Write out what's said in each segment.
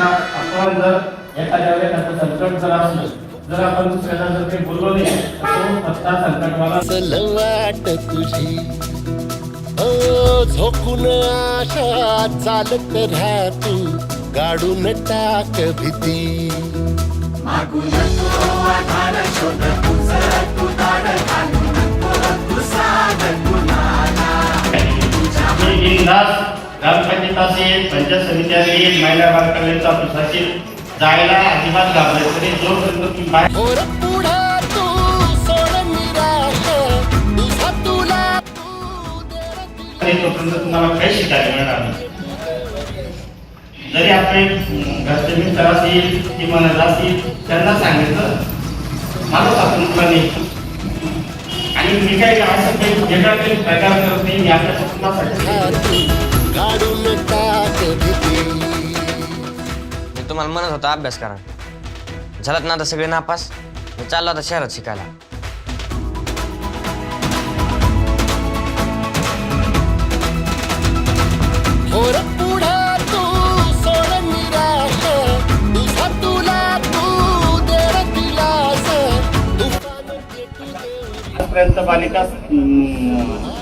आपण जर एखाद्या वेळेस असं संकट जर असलं जर आपण दुसऱ्याला जर काही बोललो नाही तर तो फक्त संकटवाला चल वाट तुझी. हो झोकून आशा चालत राहा तू गाडून टाक भीती. मी ग्रामपंचायत असेल पंचायत समिती असेल महिला बाल कल्याणचा ऑफिस असेल जायला अजिबात घाबरायचं नाही. जोपर्यंत तुम्ही बाहेर तोपर्यंत तुम्हाला काही शिकायला मिळणार नाही. जरी आपले घरचे मित्र असतील किंवा असतील त्यांना सांगितलं माणूस आपण तुला नाही. आणि मी काही असं काही वेगळा काही प्रकार करत नाही मी आपल्या कुटुंबासाठी टाक भीती. मी तुम्हाला म्हणत होता अभ्यास करा. झालात ना आता सगळे नापास? मी चाललो आता शहरात शिकायला. और पुढे तू सोड निराश. तुझा तुला तू देर दिलास. तुफान पेटू दे. आजपर्यंत बालिका अं,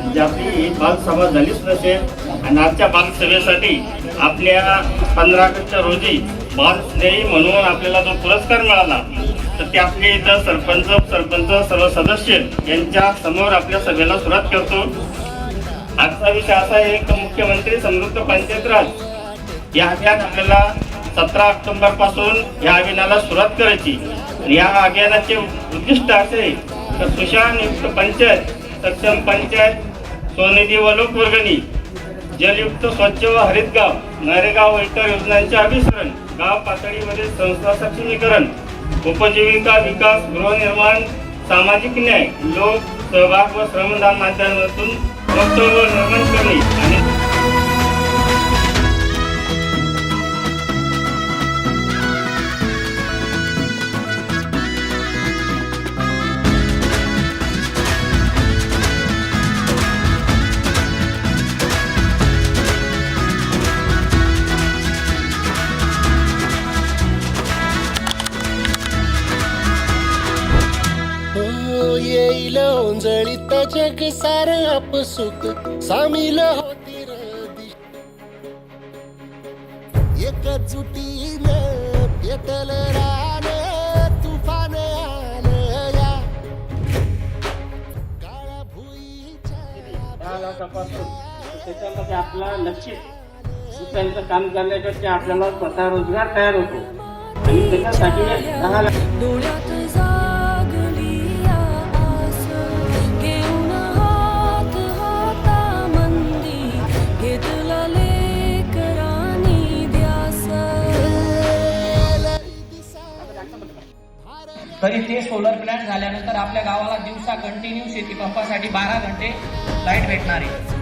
म्हणजे आपली बालसभा झालीच नसेल आणि आजच्या बालसभेसाठी आपल्या पंधरा ऑगस्टच्या रोजी बालस्नेही म्हणून आपल्याला जो पुरस्कार मिळाला तर ते आपले इथं सरपंच सरपंच सर्व सदस्य यांच्या समोर आपल्या सभेला सुरुवात करतो. आजचा विषय असा आहे की मुख्यमंत्री समृद्ध पंचायत राज. या अभियान आपल्याला सतरा ऑक्टोबरपासून या अभियानाला सुरुवात करायची. या अभियानाचे उद्दिष्ट असे तर सुशांतयुक्त पंचायत सक्षम पंचायत स्वनिधी व लोकवर्गणी जलयुक्त स्वच्छ व हरित गाव नरेगाव व इतर योजनांचे अभिसरण गाव पातळीमध्ये संस्था सक्षमीकरण उपजीविका विकास गृहनिर्माण सामाजिक न्याय लोक सहभाग व श्रमदान माध्यमातून वक्तव्य निर्माण करणे आणि येईल ओंजळीत जग सार आपसुक सामील होती रदी. एकजुटीनं पेटल रान तुफान आलं या. काळ्या भुईच्या त्याच्यामध्ये आपला नक्कीच दुसऱ्यांचं काम करण्यापेक्षा आपल्याला स्वतः रोजगार तयार होतो. आणि त्याच्यासाठी दहा लाख तरी ते सोलर प्लॅन्ट झाल्यानंतर आपल्या गावाला दिवसा कंटिन्यू शेती पंपासाठी बारा घंटे लाइट भेटणार आहे.